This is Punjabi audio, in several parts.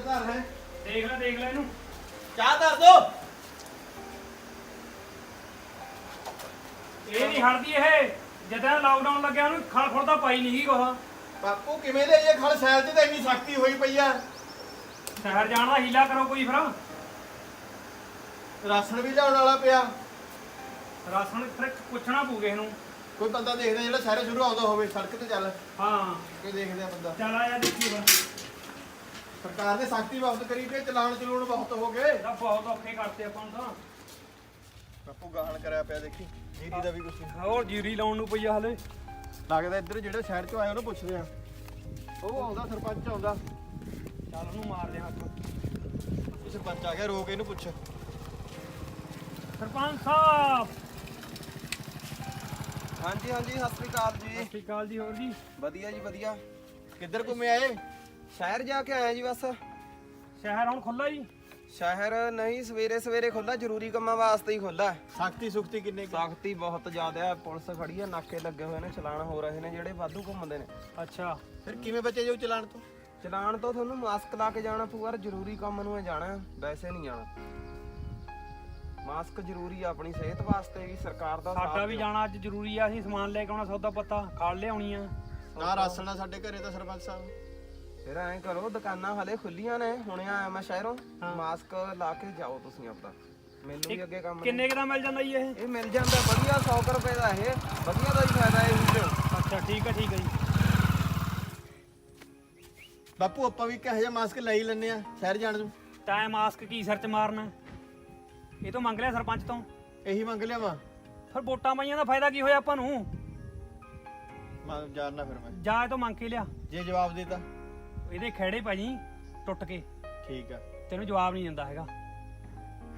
ਫਿਰ ਧਰ ਹੈ। ਦੇਖ ਲੈ ਦੇਖ ਲੈ ਇਹਨੂੰ। ਚਾਹ ਧਰ ਦੋ। ਇਹ ਨਹੀਂ ਹਟਦੀ ਇਹ। ਜਦੋਂ ਲਾਕਡਾਊਨ ਲੱਗਿਆ ਉਹਨੂੰ ਖਲ ਖੁਲ ਤਾਂ ਪਾਈ ਨਹੀਂ ਗਈ ਕੋਹ ਬਾਪੂ ਕਿਵੇਂ ਦੇ ਇਹ ਖਲ? ਸ਼ਹਿਰ 'ਚ ਤਾਂ ਇੰਨੀ ਸਖਤੀ ਹੋਈ ਪਈ ਆ। ਸ਼ਹਿਰ ਜਾਣ ਦਾ ਹੀਲਾ ਕਰੋ ਕੋਈ ਫਿਰ। ਰਾਸ਼ਨ ਵੀ ਲਿਆਉਣ ਵਾਲਾ ਪਿਆ। ਰਾਸ਼ਨ ਫਿਰ ਪੁੱਛਣਾ ਪਊ ਕਿਸੇ ਨੂੰ। ਕੋਈ ਬੰਦਾ ਦੇਖਦਾ ਜਿਹੜਾ ਸ਼ਹਿਰੇ ਸ਼ੁਰੂ ਆਉਂਦਾ ਹੋਵੇ ਸੜਕ ਤੇ ਚੱਲ। ਹਾਂ। ਕੋਈ ਦੇਖਦਾ ਬੰਦਾ। ਚੱਲ ਆਇਆ ਦੇਖੀ ਬਸ ਸਰਕਾਰ ਨੇ ਸਖਤੀ ਬਹੁਤ ਕਰੀ ਤੇ ਚਲਾਨ ਚਲੂਣ ਬਹੁਤ ਹੋ ਗਏ। ਇਹਦਾ ਬਹੁਤ ਔਖੇ ਕਰਤੇ ਆਪਾਂ ਨੂੰ ਤਾਂ। ਬਾਪੂ ਗਾਹਣ ਕਰਿਆ ਪਿਆ ਦੇਖੀ ਜੀਰੀ ਦਾ ਵੀ ਕੁਛ ਨਹੀਂ। ਹੋਰ ਜੀਰੀ ਲਾਉਣ ਨੂੰ ਪਈ ਆ ਹਲੇ। ਲੱਗਦਾ ਇੱਧਰ ਜਿਹੜੇ ਸ਼ਹਿਰ 'ਚੋਂ ਆਏ ਉਹਨੂੰ ਪੁੱਛਦੇ ਆ। ਉਹ ਆਉਂਦਾ ਸਰਪੰਚ ਆਉਂਦਾ। ਚੱਲ ਉਹਨੂੰ ਮਾਰਦੇ ਆ ਹੱਥ। ਇਹ ਸਰਪੰਚ ਆ ਗਿਆ ਰੋਕ ਇਹਨੂੰ ਪੁੱਛ। ਸਰਪੰਚ ਸਾਹਿਬ! ਹਾਂਜੀ ਹਾਂਜੀ ਸਤਿ ਸ੍ਰੀ ਅਕਾਲ ਸਤਿ ਜੀ ਸ਼੍ਰੀ ਅਕਾਲ ਜੀ ਹੋਰ ਜੀ। ਵਧੀਆ ਜੀ ਵਧੀਆ। ਕਿੱਧਰ ਘੁੰਮੇ ਆਏ? ਸ਼ਹਿਰ ਜਾ ਕੇ ਆਇਆ ਜੀ ਬਸ। ਸ਼ਹਿਰ ਹੁਣ ਖੁੱਲਾ ਜੀ? ਸ਼ਹਿਰ ਨਹੀਂ ਸਵੇਰੇ ਸਵੇਰੇ ਖੁੱਲਾ ਜ਼ਰੂਰੀ ਕੰਮਾਂ ਵਾਸਤੇ ਹੀ ਖੁੱਲਾ ਸਖਤੀ ਸੁਖਤੀ ਕਿੰਨੇ ਕੁ? ਸਖਤੀ ਬਹੁਤ ਜ਼ਿਆਦਾ ਹੈ ਪੁਲਿਸ ਖੜੀ ਹੈ ਨਾਕੇ ਲੱਗੇ ਹੋਏ ਨੇ ਚਲਾਨ ਹੋ ਰਹੇ ਨੇ ਜਿਹੜੇ ਵਾਧੂ ਘੁੰਮਦੇ ਨੇ। ਅੱਛਾ। ਫਿਰ ਕਿਵੇਂ ਬੱਚੇ ਜਾਊ ਚਲਾਨ ਤੋਂ? ਚਲਾਨ ਤੋਂ ਤੁਹਾਨੂੰ ਮਾਸਕ ਲਾ ਕੇ ਜਾਣਾ ਪਊਗਾ ਜ਼ਰੂਰੀ ਕੰਮ ਨੂੰ ਹੈ ਜਾਣਾ ਵੈਸੇ ਨਹੀਂ ਜਾਣਾ। ਮਾਸਕ ਜ਼ਰੂਰੀ ਆ ਆਪਣੀ ਸਿਹਤ ਵਾਸਤੇ ਵੀ ਸਰਕਾਰ ਦਾ ਸਾਡਾ ਵੀ। ਜਾਣਾ ਅੱਜ ਜ਼ਰੂਰੀ ਆ ਅਸੀਂ ਸਮਾਨ ਲੈ ਕੇ ਆਉਣਾ ਸੌਦਾ ਪੱਤਾ ਖਾਲ ਲਿਆਉਣੀ ਆ। ਨਾ ਰਾਸ਼ਨ ਆ ਸਾਡੇ ਘਰੇ ਤਾਂ ਸਰਪੰਚ ਸਾਹਿਬ। ਫਿਰ ਐਂ ਕਰੋ ਦੁਕਾਨਾਂ ਹਲੇ ਖੁੱਲੀਆਂ ਨੇ ਹੁਣੇ ਆਇਆ ਮੈਂ ਸ਼ਹਿਰੋਂ। ਮਾਸਕ ਲਾ ਕੇ ਜਾਓ ਤੁਸੀਂ ਆਪਦਾ। ਮੈਨੂੰ ਵੀ ਅੱਗੇ ਕੰਮ ਕਿੰਨੇ ਕੁ ਦਾ ਮਿਲ ਜਾਂਦਾ ਜੀ ਇਹ? ਇਹ ਮਿਲ ਜਾਂਦਾ ਵਧੀਆ 100 ਰੁਪਏ ਦਾ ਇਹ। ਵਧੀਆ ਦਾ ਹੀ ਫਾਇਦਾ ਇਹ ਵਿੱਚ ਅੱਛਾ ਠੀਕ ਹੈ ਠੀਕ ਹੈ ਜੀ। ਬਾਪੂ ਆਪਾਂ ਵੀ ਕਿਹੋ ਜਿਹਾ ਮਾਸਕ ਲੈ ਹੀ ਲੈਨੇ ਆ ਸ਼ਹਿਰ ਜਾਣ ਨੂੰ? ਤੈਂ ਮਾਸਕ ਕੀ ਸਿਰ ਚ ਮਾਰਨਾ? ਇਹ ਤੋਂ ਮੰਗ ਲਿਆ ਸਰਪੰਚ ਤੋਂ। ਇਹੀ ਮੰਗ ਲਿਆ ਵਾ। ਫਿਰ ਵੋਟਾਂ ਪਾਈਆਂ ਦਾ ਫਾਇਦਾ ਕੀ ਹੋਇਆ ਆਪਾਂ ਨੂੰ? ਮੈਂ ਜਾਣਨਾ ਫਿਰ ਮੈਂ। ਜਾ ਇਹ ਤੋਂ ਮੰਗ ਕੇ ਲਿਆ। ਜੇ ਜਵਾਬ ਦੇਤਾ। ਇਹਦੇ ਖੇੜੇ ਪੈ ਜੀ ਟੁੱਟ ਕੇ। ਠੀਕ ਆ। ਤੈਨੂੰ ਜਵਾਬ ਨਹੀਂ ਦਿੰਦਾ ਹੈਗਾ।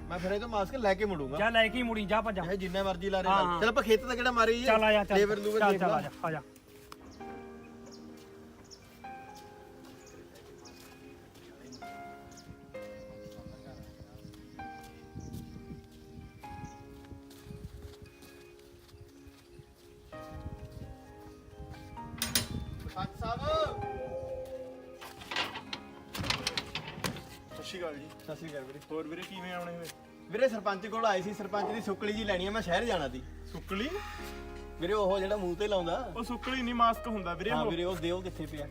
ਮੈਂ ਫਿਰ ਇਹ ਤੋਂ ਮਾਸਕ ਲੈ ਕੇ ਮੁੜੂੰਗਾ। ਜਾ ਲੈ ਕੇ ਹੀ ਮੁੜੀ ਜਾ ਭੱਜਾ ਇਹ ਜਿੰਨਾ ਮਰਜ਼ੀ ਲਾ ਹਾਂ, ਰਹੇ। ਚਲ ਆਪਾਂ ਖੇਤ ਤਾਂ ਕਿਹੜਾ ਮਾਰੀ ਚੱਲ ਆ ਜਾ ਚੱਲ। ਲੇਬਰ ਲੂਬਰ ਚੱਲ ਦੇਖ ਚੱਲ ਲਾ। ਆ ਜਾ ਆ ਜਾ। ਸਾਹਿਬ। ਸ਼੍ਰੀ ਅਕਾਲ ਜੀ। ਸਤਿ ਸ਼੍ਰੀ ਅਕਾਲ ਵੀਰੇ। ਹੋਰ ਵੀਰੇ ਕਿਵੇਂ ਆਉਣੇ ਹੋਏ? ਵੀਰੇ ਸਰਪੰਚ ਕੋਲ ਆਏ ਸੀ ਸਰਪੰਚ ਦੀ ਸੁੱਕਲੀ ਜੀ ਲੈਣੀ ਆ ਮੈਂ ਸ਼ਹਿਰ ਜਾਣਾ ਦੀ ਸੁੱਕਲੀ? ਵੀਰੇ ਉਹ ਜਿਹੜਾ ਮੂੰਹ ਤੇ ਲਾਉਂਦਾ। ਉਹ ਸੁੱਕਲੀ ਨਹੀਂ ਮਾਸਕ ਹੁੰਦਾ ਵੀਰੇ ਹਾਂ ਉਹ। ਵੀਰੇ ਉਹ ਦਿਓ ਕਿੱਥੇ ਪਿਆ।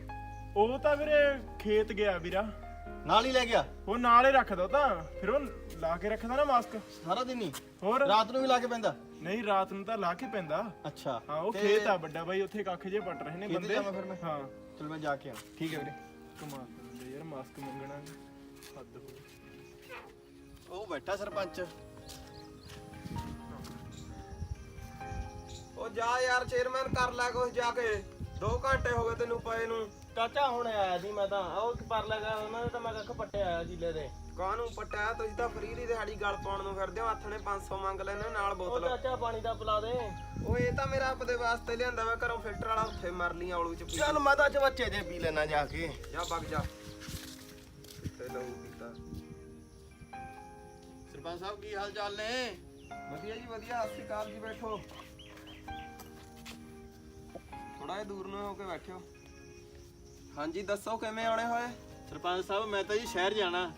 ਉਹ ਤਾਂ ਵੀਰੇ ਖੇਤ ਗਿਆ ਵੀਰਾ। ਨਾਲ ਹੀ ਲੈ ਗਿਆ। ਉਹ ਨਾਲ ਹੀ ਰੱਖਦਾ ਤਾਂ। ਫਿਰ ਉਹ ਲਾ ਕੇ ਰੱਖਦਾ ਨਾ ਮਾਸਕ। ਸਾਰਾ ਦਿਨ ਹੀ। ਹੋਰ? ਰਾਤ ਨੂੰ ਵੀ ਲਾ ਕੇ ਪੈਂਦਾ? ਨਹੀਂ ਰਾਤ ਨੂੰ ਤਾਂ ਲਾ ਕੇ ਪੈਂਦਾ। ਅੱਛਾ। ਹਾਂ ਉਹ ਤੇ ਖੇਤ ਆ ਵੱਡਾ ਬਾਈ ਉੱਥੇ ਕੱਖ ਜੇ ਪੱਟ ਰਹੇ ਨੇ ਖੇਤ ਬੰਦੇ। ਜਾਵਾਂ ਫਿਰ ਮੈਂ? ਹਾਂ। ਚਲ ਮੈਂ ਜਾ ਕੇ ਆ ਠੀਕ ਹੈ ਵੀਰੇ। ਕਮਾਲ ਯਾਰ ਮਾਸਕ ਮੰਗਣਾ ਹੱਦ ਹੋ ਗਈ। ਉਹ ਬੈਠਾ ਸਰਪੰਚ। ਉਹ ਜਾ ਯਾਰ ਚੇਅਰਮੈਨ ਕਰ ਲੈ ਕੁਛ ਜਾ ਕੇ। 2 ਘੰਟੇ ਹੋ ਗਏ ਤੈਨੂੰ ਪਏ ਨੂੰ। ਚਾਚਾ ਹੁਣ ਆਇਆ ਸੀ ਮੈਂ ਤਾਂ। ਉਹ ਪਰ ਲਗਾ ਉਹਨਾਂ ਨੇ ਤਾਂ ਮੈਂ ਕੱਖ ਪੱਟੇ ਆਇਆ ਜ਼ਿਲ੍ਹੇ ਦੇ। ਕਾਹਨੂੰ ਪਟਿਆ? ਤੁਸੀਂ ਤਾਂ ਫਰੀ ਦੀ ਦਿਹਾੜੀ ਗਲ ਪਾਉਣ ਨੂੰ ਫਿਰਦੇ ਹੋ। ਹੱਥ ਨੇ 500 ਮੰਗ ਲੈਣੇ ਨਾਲ ਬੋਤਲ। ਚਾਚਾ ਪਾਣੀ ਦਾ ਪਿਲਾ ਦੇ। ਉਹ ਇਹ ਤਾਂ ਮੇਰਾ ਆਪਦੇ ਵਾਸਤੇ ਲਿਆਂਦਾ ਮੈਂ ਘਰੋਂ ਫਿਲਟਰ ਵਾਲਾ ਉੱਥੇ ਮਰ ਲਈ ਚ ਪੀ ਚੱਲ ਮੈਂ ਤਾਂ ਚਵੱਚੇ ਦੇ ਪੀ ਲੈਣਾ ਜਾ ਕੇ। ਜਾ ਵਗ ਜਾ। ਕਿੱਥੇ ਲਹੂ ਪੀਤਾ। ਸਰਪੰਚ ਸਾਹਿਬ ਕੀ ਹਾਲ ਚਾਲ ਨੇ? ਵਧੀਆ ਜੀ ਵਧੀਆ। ਸ਼੍ਰੀ ਅਕਾਲ ਜੀ ਬੈਠੋ। ਥੋੜਾ ਜਿਹਾ ਦੂਰ ਨੂੰ ਹੋ ਕੇ ਬੈਠਿਓ। ਹਾਂਜੀ ਦੱਸੋ ਕਿਵੇਂ ਆਉਣੇ ਹੋਏ? ਸਰਪੰਚ ਸਾਹਿਬ ਮੈਂ ਤਾਂ ਜੀ ਸ਼ਹਿਰ ਜਾਣਾ।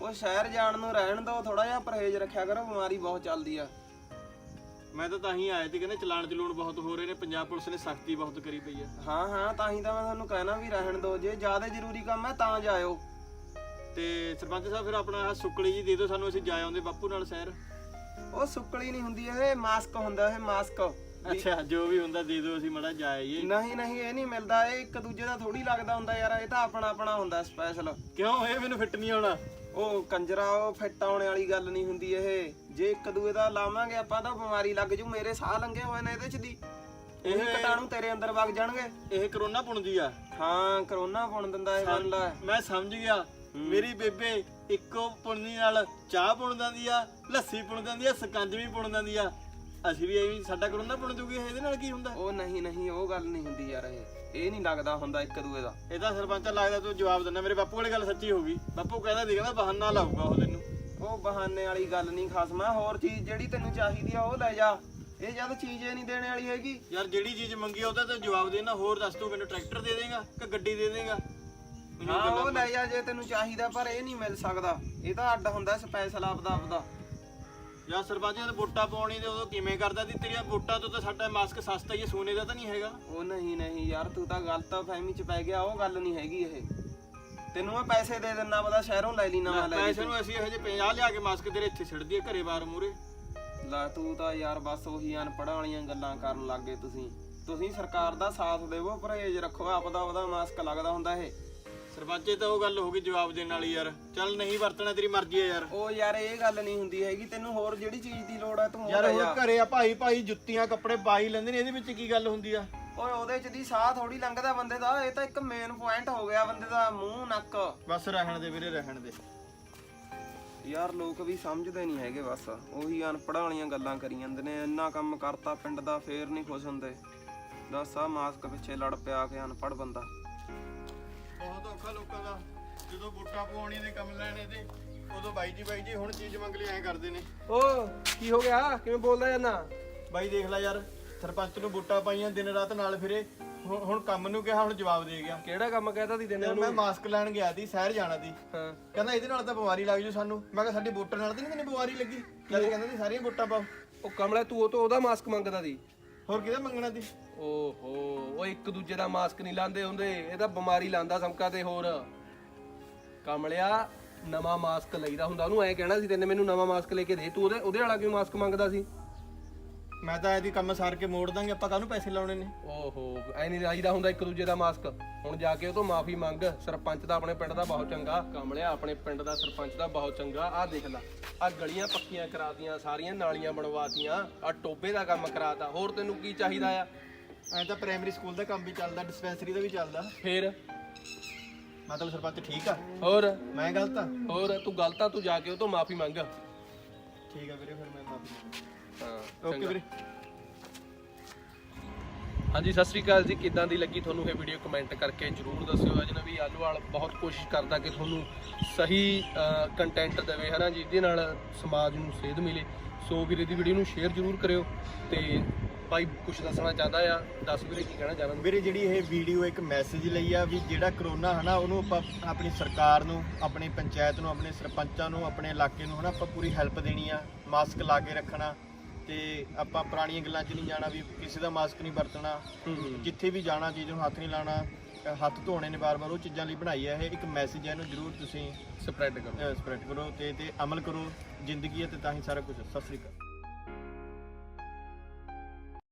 ਉਹ ਸ਼ਹਿਰ ਜਾਣ ਨੂੰ ਰਹਿਣ ਦੋ ਥੋੜਾ ਜਿਹਾ ਪਰਹੇਜ਼ ਰੱਖਿਆ ਕਰੋ ਬਿਮਾਰੀ ਬਹੁਤ ਚੱਲਦੀ ਆ। ਮੈਂ ਤਾਂ ਤਾਂ ਹੀ ਆਇਆ ਸੀ ਕਹਿੰਦੇ ਚਲਾਨ ਚਲੂਣ ਬਹੁਤ ਹੋ ਰਹੇ ਨੇ ਪੰਜਾਬ ਪੁਲਿਸ ਨੇ ਸਖਤੀ ਬਹੁਤ ਕਰੀ ਪਈ ਹੈ ਹਾਂ ਹਾਂ ਤਾਂ ਹੀ ਤਾਂ ਮੈਂ ਤੁਹਾਨੂੰ ਕਹਿਣਾ ਵੀ ਰਹਿਣ ਦੋ ਜੇ ਜ਼ਿਆਦਾ ਜ਼ਰੂਰੀ ਕੰਮ ਹੈ ਤਾਂ ਜਾਇਓ। ਤੇ ਸਰਪੰਚ ਸਾਹਿਬ ਫਿਰ ਆਪਣਾ ਆਹ ਸੁੱਕਲੀ ਜੀ ਦੇ ਦਿਓ ਸਾਨੂੰ ਅਸੀਂ ਜਾ ਆਉਂਦੇ ਬਾਪੂ ਨਾਲ ਸ਼ਹਿਰ ਉਹ ਸੁੱਕਲੀ ਨਹੀਂ ਹੁੰਦੀ ਇਹ ਮਾਸਕ ਹੁੰਦਾ ਇਹ ਮਾਸਕ। ਅੱਛਾ ਜੋ ਵੀ ਹੁੰਦਾ ਦੇ ਦਿਓ ਅਸੀਂ ਮੜਾ ਜਾ ਆਈਏ। ਨਹੀਂ ਨਹੀਂ ਇਹ ਨਹੀਂ ਮਿਲਦਾ ਇਹ ਇੱਕ ਦੂਜੇ ਦਾ ਥੋੜੀ ਲੱਗਦਾ ਹੁੰਦਾ ਯਾਰ ਇਹ ਤਾਂ ਆਪਣਾ ਆਪਣਾ ਹੁੰਦਾ ਸਪੈਸ਼ਲ ਕਿਉਂ? ਇਹ ਮੈਨੂੰ ਫਿੱਟ ਨਹੀਂ ਆਉਣਾ। ਉਹ ਕੰਜਰਾ ਉਹ ਫਿੱਟ ਆਉਣ ਵਾਲੀ ਗੱਲ ਨਹੀਂ ਹੁੰਦੀ ਇਹ। ਜੇ ਇੱਕ ਦੂਏ ਦਾ ਲਾਵਾਂਗੇ ਆਪਾਂ ਤਾਂ ਬਿਮਾਰੀ ਲੱਗ ਜੂ ਮੇਰੇ ਸਾਹ ਲੰਗੇ ਹੋਏ ਨੇ ਇਹਦੇ ਚ ਦੀ। ਇਹ ਇਹ- ਕੀਟਾਣੂ ਤੇਰੇ ਅੰਦਰ ਵਗ ਜਾਣਗੇ। ਇਹ ਕਰੋਨਾ ਪੁਣਦੀ ਆ। ਹਾਂ ਕਰੋਨਾ ਪੁਣ ਦਿੰਦਾ ਇਹ ਮੈਂ ਸਮਝ ਗਿਆ। ਮੇਰੀ ਬੇਬੇ ਇੱਕੋ ਪੁਣਨੀ ਨਾਲ ਚਾਹ ਪੁਣ ਦਿੰਦੀ ਆ ਲੱਸੀ ਪੁਣ ਦਿੰਦੀ ਆ ਸਕੰਜਵੀ ਪੁਣ ਦਿੰਦੀ ਆ। ਅਸੀਂ ਵੀ ਐਵੇਂ ਸਾਡਾ ਕਰੋਨਾ ਪੁਣ ਜੂਗੀ ਇਹਦੇ ਨਾਲ ਕੀ ਹੁੰਦਾ? ਉਹ ਨਹੀਂ ਨਹੀਂ ਉਹ ਗੱਲ ਨਹੀਂ ਹੁੰਦੀ ਯਾਰ ਇਹ। ਇਹ ਨਹੀਂ ਲੱਗਦਾ ਹੁੰਦਾ ਇੱਕ ਦੂਏ ਦਾ। ਇਹਦਾ ਸਰਪੰਚ ਲੱਗਦਾ ਤੂੰ ਜਵਾਬ ਦਿੰਦਾ ਮੇਰੇ ਬਾਪੂ ਵਾਲੀ ਗੱਲ ਸੱਚੀ ਹੋ ਗਈ। ਬਾਪੂ ਕਹਿੰਦਾ ਸੀ ਕਹਿੰਦਾ ਬਹਾਨਾ ਲਾਊਗਾ ਉਹ ਤੈਨੂੰ। ਉਹ ਬਹਾਨੇ ਵਾਲੀ ਗੱਲ ਨਹੀਂ ਖਸਮਾ ਹੋਰ ਚੀਜ਼ ਜਿਹੜੀ ਤੈਨੂੰ ਚਾਹੀਦੀ ਆ ਉਹ ਲੈ ਜਾ। ਇਹ ਜਦ ਚੀਜ਼ ਇਹ ਨਹੀਂ ਦੇਣ ਵਾਲੀ ਹੈਗੀ। ਯਾਰ ਜਿਹੜੀ ਚੀਜ਼ ਮੰਗੀ ਉਹਦਾ ਤਾਂ ਜਵਾਬ ਦੇ ਨਾ ਹੋਰ ਦੱਸ ਤੂੰ ਮੈਨੂੰ ਟਰੈਕਟਰ ਦੇ ਦੇਗਾ ਕਿ ਗੱਡੀ ਦੇ ਦੇਗਾ? ਹਾਂ ਉਹ ਲੈ ਜਾ ਜੇ ਤੈਨੂੰ ਚਾਹੀਦਾ ਪਰ ਇਹ ਨਹੀਂ ਮਿਲ ਸਕਦਾ। ਇਹ ਤਾਂ ਅੱਡ ਹੁੰਦਾ ਸਪੈਸ਼ਲ ਆਪਦਾ ਆਪਦਾ। ਯਾ ਸਰਪੰਚ ਜਦ ਵੋਟਾਂ ਪਾਉਣੀ ਤੇ ਉਦੋਂ ਕਿਵੇਂ ਕਰਦਾ ਸੀ? ਤੇਰੀਆਂ ਵੋਟਾਂ ਤੋਂ ਤਾਂ ਸਾਡਾ ਮਾਸਕ ਸਸਤਾ ਹੀ ਹੈ, ਸੋਨੇ ਦਾ ਤਾਂ ਨਹੀਂ ਹੈਗਾ। ਉਹ ਨਹੀਂ ਨਹੀਂ ਯਾਰ ਤੂੰ ਤਾਂ ਗਲਤ ਫਹਿਮੀ ਚ ਪੈ ਗਿਆ ਉਹ ਗੱਲ ਨਹੀਂ ਹੈਗੀ ਇਹ। ਤੈਨੂੰ ਮੈਂ ਪੈਸੇ ਦੇ ਦਿੰਦਾ ਪਤਾ ਸ਼ਹਿਰੋਂ ਲੈ ਲਈ ਨਵਾਂ ਲੈ ਲਈ ਪੈਸੇ ਨੂੰ ਅਸੀਂ ਇਹੋ ਜਿਹੇ 50 ਲਿਆ ਕੇ ਮਾਸਕ ਤੇਰੇ ਇੱਥੇ ਛੱਡ ਦਈਏ ਘਰੇ ਬਾਹਰ ਮੂਰੇ ਲੈ ਤੂੰ ਤਾਂ ਯਾਰ ਬਸ ਉਹੀ ਅਨਪੜ੍ਹਾਂ ਵਾਲੀਆਂ ਗੱਲਾਂ ਕਰਨ ਲੱਗ ਤੁਸੀਂ। ਤੁਸੀਂ ਸਰਕਾਰ ਦਾ ਸਾਥ ਦੇਵੋ ਪਰਹੇਜ ਰੱਖੋ ਆਪਦਾ ਆਪਦਾ ਮਾਸਕ ਲੱਗਦਾ ਹੁੰਦਾ ਇਹ। ਸਰਪੰਚੇ ਤਾਂ ਉਹ ਗੱਲ ਹੋ ਗਈ ਜਵਾਬ ਦੇਣ ਵਾਲੀ ਯਾਰ। ਚੱਲ ਨਹੀਂ ਵਰਤਣਾ ਤੇਰੀ ਮਰਜ਼ੀ ਹੈ ਯਾਰ। ਉਹ ਯਾਰ ਇਹ ਗੱਲ ਨਹੀਂ ਹੁੰਦੀ ਹੈਗੀ। ਤੈਨੂੰ ਹੋਰ ਜਿਹੜੀ ਚੀਜ਼ ਦੀ ਲੋੜ ਹੈ ਤੂੰ ਯਾਰ ਉਹ ਘਰੇ ਆ ਭਾਈ ਭਾਈ ਜੁੱਤੀਆਂ ਕੱਪੜੇ ਪਾਈ ਲੈਂਦੇ ਨੇ ਇਹਦੇ ਵਿੱਚ ਕੀ ਗੱਲ ਹੁੰਦੀ ਆ? ਓਏ ਉਹਦੇ ਚ ਦੀ ਸਾਹ ਥੋੜੀ ਲੰਘਦਾ ਬੰਦੇ ਦਾ। ਇਹ ਤਾਂ ਇੱਕ ਮੇਨ ਪੁਆਇੰਟ ਹੋ ਗਿਆ ਬੰਦੇ ਦਾ ਮੂੰਹ ਨੱਕ। ਬਸ ਰਹਿਣ ਦੇ ਵੀਰੇ ਰਹਿਣ ਦੇ। ਯਾਰ ਲੋਕ ਵੀ ਸਮਝਦੇ ਨਹੀਂ ਹੈਗੇ ਬਸ। ਉਹੀ ਅਨਪੜ੍ਹਾਂ ਵਾਲੀਆਂ ਗੱਲਾਂ ਕਰੀ ਜਾਂਦੇ ਨੇ। ਇੰਨਾ ਕੰਮ ਕਰਤਾ ਪਿੰਡ ਦਾ ਫੇਰ ਨਹੀਂ ਖੁਸ਼ ਹੁੰਦੇ। ਦੱਸ ਆ ਮਾਸਕ ਪਿੱਛੇ ਲੜ ਪਿਆ ਕੇ ਅਨਪੜ੍ਹ ਬੰਦਾ। ਬਹੁਤ ਔਖਾ ਲੋਕਾਂ ਦਾ। ਜਦੋਂ ਵੋਟਾਂ ਪਵਾਉਣੀ ਦੇ ਕੰਮ ਲੈਣੇ ਤੇ ਉਦੋਂ ਬਾਈ ਜੀ ਬਾਈ ਜੀ ਹੁਣ ਚੀਜ਼ ਮੰਗ ਲਈ ਐਂ ਕਰਦੇ ਨੇ। ਓ ਕੀ ਹੋ ਗਿਆ? ਕਿਵੇਂ ਬੋਲਦਾ ਜਾਂਦਾ? ਬਾਈ ਦੇਖ ਲੈ ਯਾਰ ਸਰਪੰਚ ਨੂੰ ਵੋਟਾਂ ਪਾਈਆਂ ਦਿਨ ਰਾਤ ਨਾਲ ਫਿਰੇ। ਹੁਣ ਹੁਣ ਕੰਮ ਨੂੰ ਕਿਹਾ ਹੁਣ ਜਵਾਬ ਦੇ ਗਿਆ। ਕਿਹੜਾ ਕੰਮ ਕਹਿਤਾ ਸੀ ਦਿਨੇ ਤੇ ਮੈਂ ਮਾਸਕ ਲੈਣ ਗਿਆ ਸੀ ਸ਼ਹਿਰ ਜਾਣਾ ਸੀ। ਹਾਂ। ਕਹਿੰਦਾ ਇਹਦੇ ਨਾਲ ਤਾਂ ਬਿਮਾਰੀ ਲੱਗ ਜੂ ਸਾਨੂੰ। ਮੈਂ ਕਿਹਾ ਸਾਡੀ ਵੋਟਰ ਨਾਲ ਤਾਂ ਨਹੀਂ ਤੈਨੂੰ ਬਿਮਾਰੀ ਲੱਗੀ? ਜਦ ਕਹਿੰਦਾ ਸੀ ਸਾਰੀਆਂ ਵੋਟਾਂ ਪਾਓ। ਉਹ ਕਮਲਾ ਤੂੰ ਉਹ ਤੋਂ ਉਹਦਾ ਮਾਸਕ ਮੰਗਦਾ ਸੀ? ਹੋਰ ਕਿਹਦਾ ਮੰਗਣਾ ਸੀ? ਓਹੋ, ਉਹ ਇੱਕ ਦੂਜੇ ਦਾ ਮਾਸਕ ਨਹੀਂ ਲਾਉਂਦੇ ਹੁੰਦੇ, ਇਹ ਤਾਂ ਬਿਮਾਰੀ ਲਾਂਦਾ ਸਮਕਾ ਤੇ ਹੋਰ। ਕਮਲਿਆ, ਨਵਾਂ ਮਾਸਕ ਲਈਦਾ ਹੁੰਦਾ, ਉਹਨੂੰ ਐ ਕਹਿਣਾ ਸੀ ਤੈਨੇ ਮੈਨੂੰ ਨਵਾਂ ਮਾਸਕ ਲੈ ਕੇ ਦੇ, ਤੂੰ ਉਹਦੇ ਉਹਦੇ ਵਾਲਾ ਕਿਉਂ ਮਾਸਕ ਮੰਗਦਾ ਸੀ? ਮੈਂ ਤਾਂ ਇਹਦੀ ਕੰਮ ਸਾਰ ਕੇ ਮੋੜ ਦਾਂਗੇ ਆਪਾਂ ਕਾਹਨੂੰ ਪੈਸੇ ਲਾਉਣੇ ਨੇ? ਓਹੋ ਐ ਨਹੀਂ ਲਾਈਦਾ ਹੁੰਦਾ ਇੱਕ ਦੂਜੇ ਦਾ ਮਾਸਕ। ਹੁਣ ਜਾ ਕੇ ਉਹ ਤੋਂ ਮਾਫੀ ਮੰਗ ਸਰਪੰਚ ਦਾ ਆਪਣੇ ਪਿੰਡ ਦਾ ਬਹੁਤ ਚੰਗਾ ਕਮਲਿਆ ਆਪਣੇ ਪਿੰਡ ਦਾ ਸਰਪੰਚ ਦਾ ਬਹੁਤ ਚੰਗਾ ਆਹ ਦੇਖ ਲੈ ਆਹ ਗਲੀਆਂ ਪੱਕੀਆਂ ਕਰਾਤੀਆਂ ਸਾਰੀਆਂ ਨਾਲੀਆਂ ਬਣਵਾਤੀਆਂ ਆਹ ਟੋਬੇ ਦਾ ਕੰਮ ਕਰਾਤਾ ਹੋਰ ਤੈਨੂੰ ਕੀ ਚਾਹੀਦਾ ਆ? ਐਂ ਤਾਂ ਪ੍ਰਾਇਮਰੀ ਸਕੂਲ ਦਾ ਕੰਮ ਵੀ ਚੱਲਦਾ ਡਿਸਪੈਂਸਰੀ ਦਾ ਵੀ ਚੱਲਦਾ। ਫੇਰ? ਮਤਲਬ ਸਰਪੰਚ ਠੀਕ ਆ। ਹੋਰ? ਮੈਂ ਗਲਤ ਆ? ਹੋਰ ਤੂੰ ਗਲਤ ਆ ਤੂੰ ਜਾ ਕੇ ਉਹ ਤੋਂ ਮਾਫੀ ਮੰਗ। ਠੀਕ ਆ ਵੀਰੇ ਫਿਰ ਮੈਂ ਮਾਫੀ ਹਾਂ ਓਕੇ ਵੀਰੇ। ਹਾਂਜੀ ਸਤਿ ਸ੍ਰੀ ਅਕਾਲ ਜੀ। ਕਿੱਦਾਂ ਦੀ ਲੱਗੀ ਤੁਹਾਨੂੰ ਇਹ ਵੀਡੀਓ ਕਮੈਂਟ ਕਰਕੇ ਜਰੂਰ ਦੱਸਿਓ। ਅਜਨਬੀ ਆਲੂਵਾਲ ਬਹੁਤ ਕੋਸ਼ਿਸ਼ ਕਰਦਾ ਕਿ ਤੁਹਾਨੂੰ ਸਹੀ ਕੰਟੈਂਟ ਦੇਵੇ ਹਨਾ ਜਿਹਦੇ ਨਾਲ ਸਮਾਜ ਨੂੰ ਸੇਧ ਮਿਲੇ। ਸੋ ਵੀਰੇ ਦੀ ਵੀਡੀਓ ਨੂੰ ਸ਼ੇਅਰ ਜਰੂਰ ਕਰਿਓ ਤੇ ਭਾਈ ਕੁਝ ਦੱਸਣਾ ਚਾਹਦਾ ਆ? ਦੱਸ ਵੀਰੇ ਕੀ ਕਹਿਣਾ ਚਾਹੁੰਦਾ? ਵੀਰੇ ਜਿਹੜੀ ਇਹ ਵੀਡੀਓ ਇੱਕ ਮੈਸੇਜ ਲਈ ਆ ਵੀ ਜਿਹੜਾ ਕਰੋਨਾ ਹਨਾ ਉਹਨੂੰ ਆਪਾਂ ਆਪਣੀ ਸਰਕਾਰ ਨੂੰ ਆਪਣੀ ਪੰਚਾਇਤ ਨੂੰ ਆਪਣੇ ਸਰਪੰਚਾਂ ਨੂੰ ਆਪਣੇ ਇਲਾਕੇ ਨੂੰ ਹਨਾ ਆਪਾਂ ਪੂਰੀ ਹੈਲਪ ਦੇਣੀ ਆ। ਮਾਸਕ ਲਾ ਕੇ ਰੱਖਣਾ ਤੇ ਆਪਾਂ ਪੁਰਾਣੀਆਂ ਗੱਲਾਂ 'ਚ ਨਹੀਂ ਜਾਣਾ ਵੀ ਕਿਸੇ ਦਾ ਮਾਸਕ ਨਹੀਂ ਵਰਤਣਾ ਜਿੱਥੇ ਵੀ ਜਾਣਾ ਚੀਜ਼ ਨੂੰ ਹੱਥ ਨਹੀਂ ਲਾਣਾ ਹੱਥ ਧੋਣੇ ਨੇ ਬਾਰ-ਬਾਰ ਉਹ ਚੀਜ਼ਾਂ ਲਈ ਬਣਾਈ ਆ ਇਹ। ਇੱਕ ਮੈਸੇਜ ਹੈ ਇਹਨੂੰ ਜ਼ਰੂਰ ਤੁਸੀਂ ਸਪਰੈਡ ਕਰੋ। ਸਪਰੈਡ ਕਰੋ ਤੇ ਤੇ ਅਮਲ ਕਰੋ ਜ਼ਿੰਦਗੀ ਹੈ ਤੇ ਤਾਂ ਹੀ ਸਾਰਾ ਕੁਝ। ਸਤਿ ਸ੍ਰੀ ਅਕਾਲ।